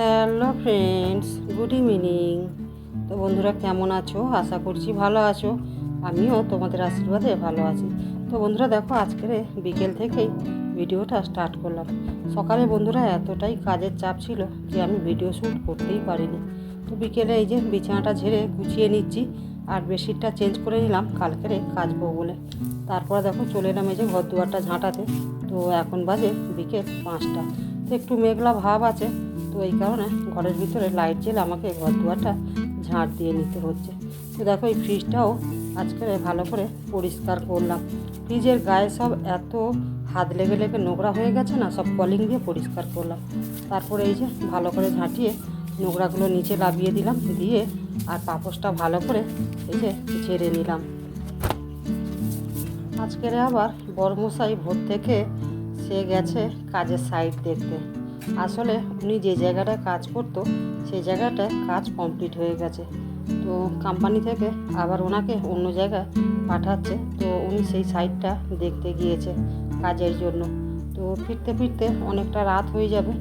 Hello friends, good evening. তো বন্ধুরা, কেমন আছো? আশা করছি ভালো আছো। আমিও তোমাদের আশীর্বাদে ভালো আছি। তো বন্ধুরা, দেখো, আজকের বিকেল থেকেই ভিডিওটা স্টার্ট করলাম। সকালে বন্ধুরা, এতটাই কাজের চাপ ছিল যে আমি ভিডিও শ্যুট করতেই পারিনি। তো বিকেলে এই যে বিছানাটা ঝেড়ে গুছিয়ে নিচ্ছি আর বেডশিটটা চেঞ্জ করে নিলাম, কালকেরে কাচবো বলে। তারপরে দেখো, চলে এলাম এই যে ঘর দুয়ারটা ঝাঁটাতে। তো এখন বাজে বিকেল পাঁচটা। তো একটু মেঘলা ভাব আছে। এই কারণে ঘরের ভিতরে লাইট জেলে আমাকে ঘর দুয়ারটা ঝাঁট দিয়ে নিতে হচ্ছে। তো দেখো এই ফ্রিজটাও আজকে ভালো করে পরিষ্কার করলাম। ফ্রিজের গায়ে সব এত হাত লেগে লেগে নোংরা হয়ে গেছে না, সব কলিং দিয়ে পরিষ্কার করলাম। তারপরে এই যে ভালো করে ঝাঁটিয়ে নোংরাগুলো নিচে লাভিয়ে দিলাম, দিয়ে আর পাপোশটা ভালো করে এই যে ঝেড়ে নিলাম। আজকের আবার বর্মশাই ভোর থেকে সে গেছে কাজের সাইড দেখতে। আসলে উনি যে জায়গাটায় কাজ করতো, সেই জায়গাটায় কাজ কমপ্লিট হয়ে গেছে। তো কোম্পানি থেকে আবার ওনাকে অন্য জায়গায় পাঠাচ্ছে। তো উনি সেই সাইটটা দেখতে গিয়েছে কাজের জন্য। তো ফিরতে ফিরতে অনেকটা রাত হয়ে যাবে।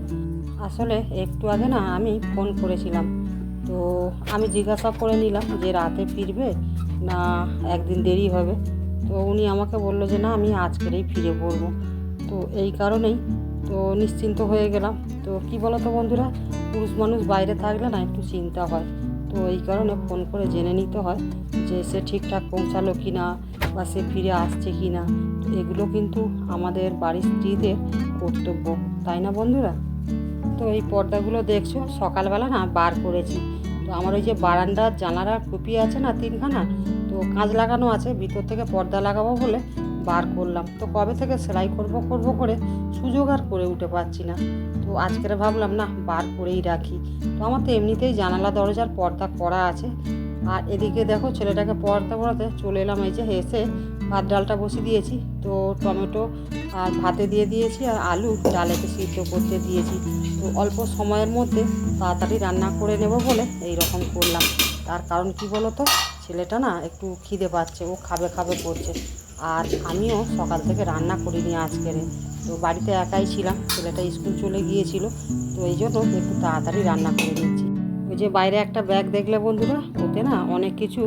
আসলে একটু আগে না আমি ফোন করেছিলাম। তো আমি জিজ্ঞাসা করে নিলাম যে রাতে ফিরবে না একদিন দেরি হবে? তো উনি আমাকে বলল যে, না, আমি আজকেরই ফিরে পড়ব। তো এই কারণেই তো নিশ্চিন্ত হয়ে গেলাম। তো কি বলো তো বন্ধুরা, পুরুষ মানুষ বাইরে থাকলে না একটু চিন্তা হয়। তো এই কারণে ফোন করে জেনে নিতে হয় যে সে ঠিকঠাক পৌঁছালো কি না বা সে ফিরে আসছে কি না এগুলো কিন্তু আমাদের বাড়ির স্ত্রীদের কর্তব্য, তাই না বন্ধুরা? তো এই পর্দাগুলো দেখছ, সকালবেলা না বার করেছি। তো আমার ওই যে বারান্দার জানালার টুপি আছে না তিনখানা, তো কাঁচ লাগানো আছে, ভিতর থেকে পর্দা লাগাবো বলে বার করলাম। তো কবে থেকে সেলাই করব করব করে সুযোগ আর করে উঠে পাচ্ছি না। তো আজকের ভাবলাম, না, বার করেই রাখি। তো আমার তো এমনিতেই জানালা দরজার পর্দা করা আছে। আর এদিকে দেখো, ছেলেটাকে পড়াতে পড়াতে চলে এলাম এই যে এসে ভাত ডালটা বসিয়ে দিয়েছি। তো টমেটো আর ভাতে দিয়ে দিয়েছি আর আলু ডালেতে সিদ্ধ করতে দিয়েছি। তো অল্প সময়ের মধ্যে তাড়াতাড়ি রান্না করে নেব বলে এই রকম করলাম। তার কারণ কি বলো তো ছেলেটা না একটু খিদে পাচ্ছে, ও খাবে খাবে করছে। আর আমিও সকাল থেকে রান্না করিনি আজকের তো বাড়িতে একাই ছিলাম, ছেলেটা স্কুল চলে গিয়েছিল, তো এই জন্য একটু তাড়াতাড়ি রান্না করে নিচ্ছি। ওই যে বাইরে একটা ব্যাগ দেখলে বন্ধুরা, ওতে না অনেক কিছু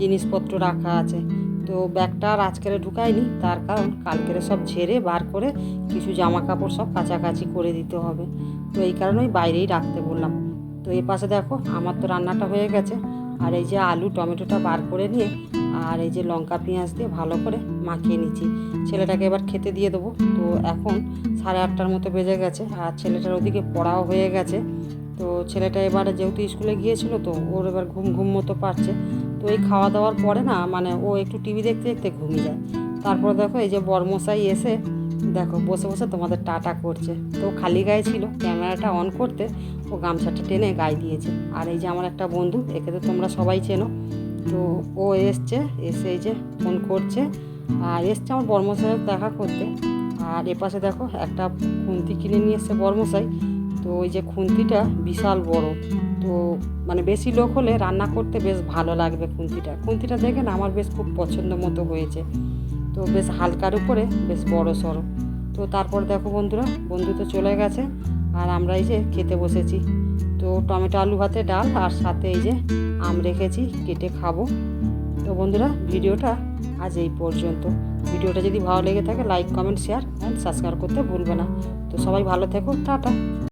জিনিসপত্র রাখা আছে। তো ব্যাগটা আর আজকের ঢুকায়নি তার কারণ কালকেরে সব ঝেড়ে বার করে কিছু জামা কাপড় সব কাছাকাছি করে দিতে হবে। তো এই কারণেই বাইরেই রাখতে বললাম। তো এই পাশে দেখো, আমার তো রান্নাটা হয়ে গেছে। আর এই যে আলু, টমেটোটা বার করে নিয়ে আর এই যে লঙ্কা পেঁয়াজ দিয়ে ভালো করে মাখিয়ে নিচ্ছি। ছেলেটাকে এবার খেতে দিয়ে দেবো। তো এখন সাড়ে আটটার মতো বেজে গেছে আর ছেলেটার ওদিকে পড়াও হয়ে গেছে। তো ছেলেটা এবার যেহেতু স্কুলে গিয়েছিল তো ওর এবার ঘুম ঘুম মতো পারছে তো এই খাওয়া দাওয়ার পরে না মানে ও একটু টিভি দেখতে দেখতে ঘুমিয়ে যায়। তারপর দেখো এই যে বর্মশাই এসে দেখো বসে বসে তোমাদের টাটা করছে। তো খালি গায়ে ছিল, ক্যামেরাটা অন করতে ও গামছাটা টেনে গায়ে দিয়েছে। আর এই যে আমার একটা বন্ধু, একে তো তোমরা সবাই চেনো তো ও এসছে, এসে এই যে ফোন করছে। আর এসছে আমার বর্মশাইয়ের দেখা করতে। আর এপাশে দেখো একটা খুন্তি কিনে নিয়ে এসছে বর্মশাই। তো ওই যে খুন্তিটা বিশাল বড়। তো মানে বেশি লোক হলে রান্না করতে বেশ ভালো লাগবে খুন্তিটা। খুন্তিটা দেখে না আমার বেশ খুব পছন্দ মতো হয়েছে। তো বেশ হালকার উপরে বেশ বড় সড়ো। তো তারপর দেখো বন্ধুরা, বন্ধু তো চলে গেছে। আর আমরা এই যে খেতে বসেছি। তো টমেটো, আলু ভাতে, ডাল আর সাথে এই যে আম রেখেছি, কেটে খাব। তো বন্ধুরা, ভিডিওটা আজ এই পর্যন্ত। ভিডিওটা যদি ভালো লেগে থাকে like comment share and subscribe করতে ভুলবে না। তো সবাই ভালো থেকো, টাটা।